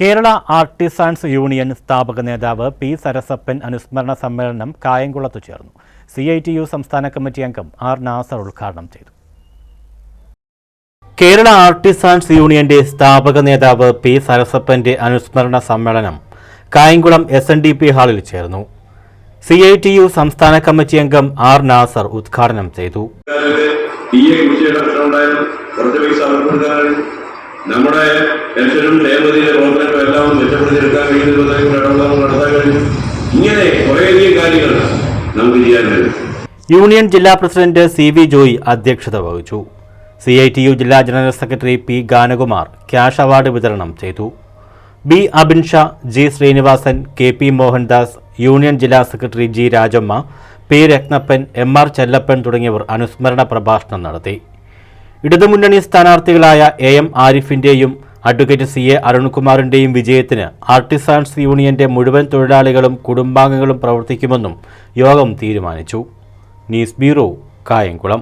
Kerala artisans union സ്ഥാപക നേതാവ് P Sarasappan അനുസ്മരണ സമ്മേളനം കായംകുളത്ത് ചേർന്നു. സി ഐ ടി യു സംസ്ഥാന കമ്മിറ്റി അംഗം ആർ നാസർ ഉദ്ഘാടനം ചെയ്തു. കേരള ആർട്ടിസാൻസ് യൂണിയന്റെ സ്ഥാപക നേതാവ് പി സരസപ്പന്റെ അനുസ്മരണ സമ്മേളനം Kayamkulam S N D P ഹാളിൽ ചേർന്നു. സി ഐ ടി യു സംസ്ഥാന കമ്മിറ്റി അംഗം ആർ നാസർ ഉദ്ഘാടനം ചെയ്തു. നമ്മുടെ പെൻഷനും ക്ഷേമതിയിലെ പ്രവർത്തനങ്ങളും എല്ലാം മെച്ചപ്പെടുത്തിയെടുക്കാൻ കഴിയുന്ന ഇടപെടൽ നടത്താൻ കഴിയും. ഇങ്ങനെ കുറേയധികം കാര്യങ്ങൾ നമുക്ക് ചെയ്യാൻ കഴിയും. യൂണിയൻ ജില്ലാ പ്രസിഡന്റ് സി വി ജോയി അധ്യക്ഷത വഹിച്ചു. സി ഐ ടി യു ജില്ലാ general secretary P Ganakumar cash award വിതരണം ചെയ്തു. B Abin Shah G Srinivasan K P Mohandas union ജില്ലാ secretary G Rajamma P Rathnappan M R Chellappan തുടങ്ങിയവർ അനുസ്മരണ പ്രഭാഷണം നടത്തി. ഇടതുമുന്നണി സ്ഥാനാർത്ഥികളായ എ എം ആരിഫിന്റെയും അഡ്വക്കേറ്റ് സി എ അരുൺകുമാറിന്റെയും വിജയത്തിന് ആർട്ടിസാൻസ് യൂണിയന്റെ മുഴുവൻ തൊഴിലാളികളും കുടുംബാംഗങ്ങളും പ്രവർത്തിക്കുമെന്നും യോഗം തീരുമാനിച്ചു. News bureau Kayamkulam.